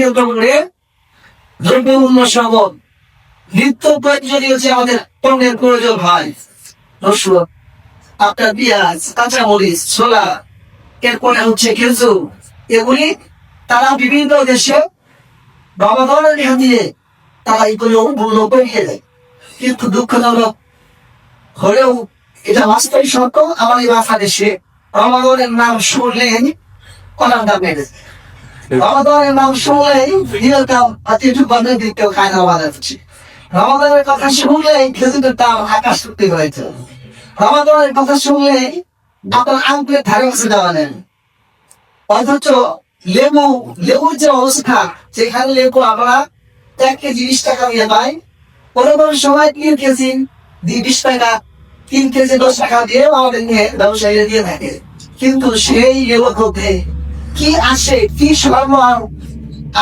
কেন্দ্র করে দ্রব্য মূল্য নিত্য প্রয়োজনীয় হচ্ছে আমাদের পণ্যের প্রয়োজন হয় রসুন আপনার পেঁয়াজ, কাঁচামরিচ, ছোলা এরপরে হচ্ছে খেজুর, এগুলি তারা বিভিন্ন দেশে রমাদানের রেখা দিয়ে তারা এগুলো মূল্য কমিয়ে দেয়। কিন্তু দুঃখজনক, হলেও এটা বাস্তবিক সত্য আমার এই বাংলাদেশে রমাদানের নাম শুনলেই কলার দাম বেড়ে যায়। রমাদানের নাম শুনলেই বন্ধ দিতেও খায় না রমাদানের কথা শুনলেই খেজুরের দাম আকাশ সত্যি হয়েছে রমাদানের কথা শুনলেই আপনার আঙ্কুলের ধারে নেন অথচ লেবু, লেবুর যে অবস্থা, যেখানে লেবু আমরা এক কেজি বিশ টাকা দিয়ে পাই কোনো সময় তিন কেজি বিশ টাকা, তিন কেজি দশ টাকা দিয়ে আমাদের নিয়ে ব্যবসায়ীরা দিয়ে থাকে। কিন্তু সেই লেবুর মধ্যে কি আসে, কি সরবরাহ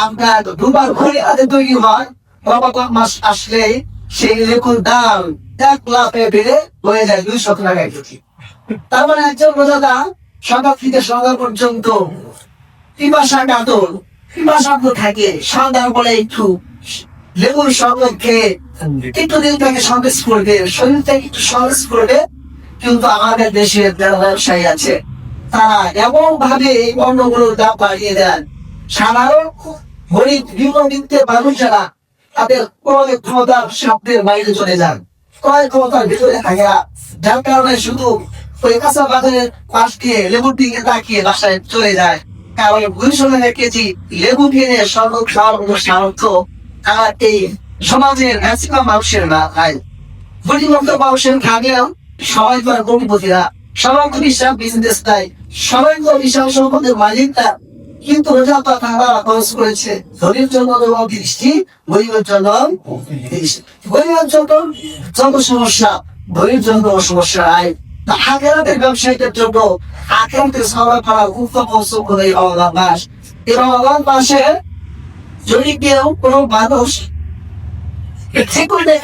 আপনার দুবার ঘুরে হাতে তৈরি হয়। রমাদান মাস আসলে সেই লেবুর দাম এক লাখে বেড়ে হয়ে যায় দুইশো টাকা কেজি তার মানে একজন রোজাদা সকাল থেকে সন্ধ্যা পর্যন্ত পিপাসা কাতর পিপাসা থাকে, সন্ধ্যার পরে একটু লেবুর শরবত খেয়ে একটু দিন থেকে সন্দেশ করবে, শরীর থেকে একটু সন্দেশ করবে। কিন্তু আমাদের দেশের ব্যবসায়ী আছে। তারা এমন ভাবে এই পণ্যগুলোর দাম বাড়িয়ে দেন। সাধারণ গরিব নিম্নবিত্তে মানুষ যারা তাদের ক্রয় ক্ষমতার শব্দের বাইরে চলে যান। ক্রয় ক্ষমতার ভিতরে থাকে যার কারণে শুধু ওই কাঁচা পাশ দিয়ে লেবুর দিকে তাকিয়ে বাসায় চলে যায়। কারণ লেবু কিনে সর্ব সর্ব সামর্থ্য আমার এই সমাজের ম্যাক্সিমাম মানুষের না খায়। গরিব মানুষের খাগেও সবাই তো আর গরিবতীরা সবাই বিজনেস দেয় সবাই তো বিশাল সম্পদের মালিক না কিন্তু রোজা তো তারা খরচ করেছে। ধনীর জন্য এবং দৃষ্টি, গরিবের জন্য গরিবের জন্য যত সমস্যা, ধনীর জন্য সমস্যা আয় আখেরাতের ব্যবসায়ীদের জন্য আখেরাতের সবার করা উত্তম অংশ করে রমজান মাস এই মাসে যদি কেউ কোনো মানুষ ঠিক করে,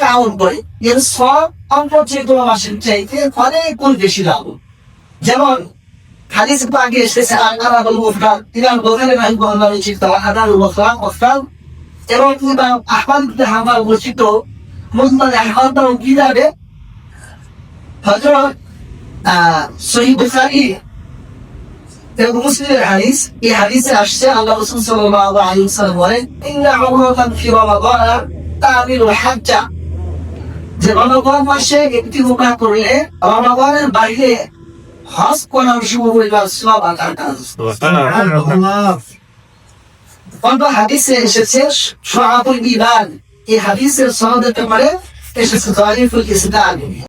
এর সব অঙ্ক যে কোনো মাসের চাইতে অনেক গুণ বেশি লাভ। যেমন পাকে এসেছে আল্লাহ বলব ওফরান ইমাম বোখারি রাহিমাহুল্লাহ রচিত ওফরান ওফরান এবং ইমাম আহমদ ইবনে হাম্বল রচিত মুসনাদ আহমদ ও কিতাবে হযরত এই হাদিসে আসছে, আল্লাহ রাসূল সাল্লাল্লাহু আলাইহি ওয়াসাল্লাম বলেন, ইন্না উমরাতান ফি যে রমাদান মাসে একটি উমরা করলে, রমাদানের বাইরে হজ করার পরিবার সব কাজ অন্য হাদিসে এসেছে সোহাবুল বিমান এই হাদিসের সনদের ব্যাপারে এসেছে তারিফুল ইসলাম